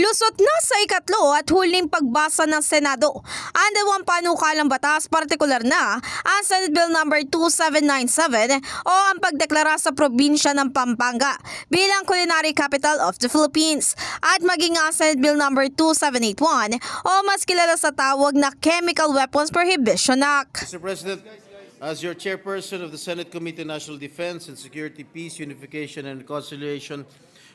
Lusot na sa ikatlo at huling pagbasa ng Senado ang dalawang panukalang batas partikular na ang Senate Bill No. 2797 o ang pagdeklara sa probinsya ng Pampanga bilang culinary capital of the Philippines at maging ang Senate Bill No. 2781 o mas kilala sa tawag na Chemical Weapons Prohibition Act. Mr. President, as your chairperson of the Senate Committee on National Defense and Security, Peace, Unification, and Reconciliation,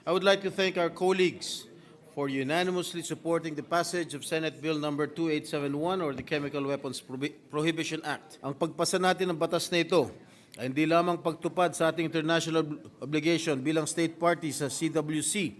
I would like to thank our colleagues for unanimously supporting the passage of Senate Bill Number 2871 or the Chemical Weapons Prohi- Prohibition Act. Ang pagpasa natin ng batas na ito ay hindi lamang pagtupad sa ating international ob- obligation bilang state party sa CWC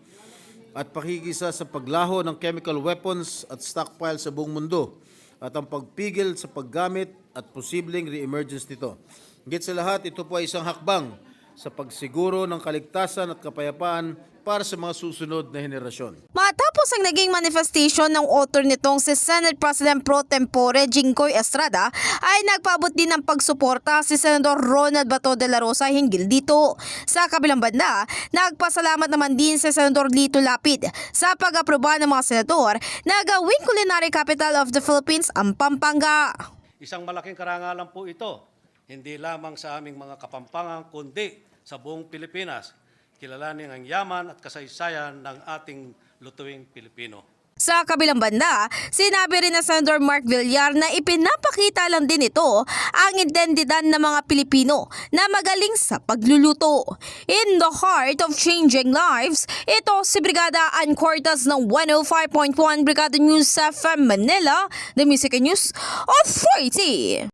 at pakikisa sa paglaho ng chemical weapons at stockpile sa buong mundo at ang pagpigil sa paggamit at posibleng re-emergence nito. Higit sa lahat, ito po ay isang hakbang sa pagsiguro ng kaligtasan at kapayapaan para sa mga susunod na henerasyon. Matapos ang naging manifestation ng author nitong si Senate President Pro Tempore Jinggoy Estrada ay nagpabot din ng pagsuporta si Senador Ronald Bato de la Rosa hinggil dito. Sa kabilang banda, nagpasalamat naman din si Senador Lito Lapid sa pag-aproba ng mga senador na gawing culinary capital of the Philippines ang Pampanga. Isang malaking karangalan po ito, hindi lamang sa aming mga kapampangan, kundi sa buong Pilipinas. Kilalanin ang yaman at kasaysayan ng ating lutuing Pilipino. Sa kabilang banda, sinabi rin na Senator Mark Villar na ipinapakita lang din ito ang identidad ng mga Pilipino na magaling sa pagluluto. In the heart of changing lives, ito si Brigada Ann ng 105.1 Brigada News FM Manila, the Music News Authority.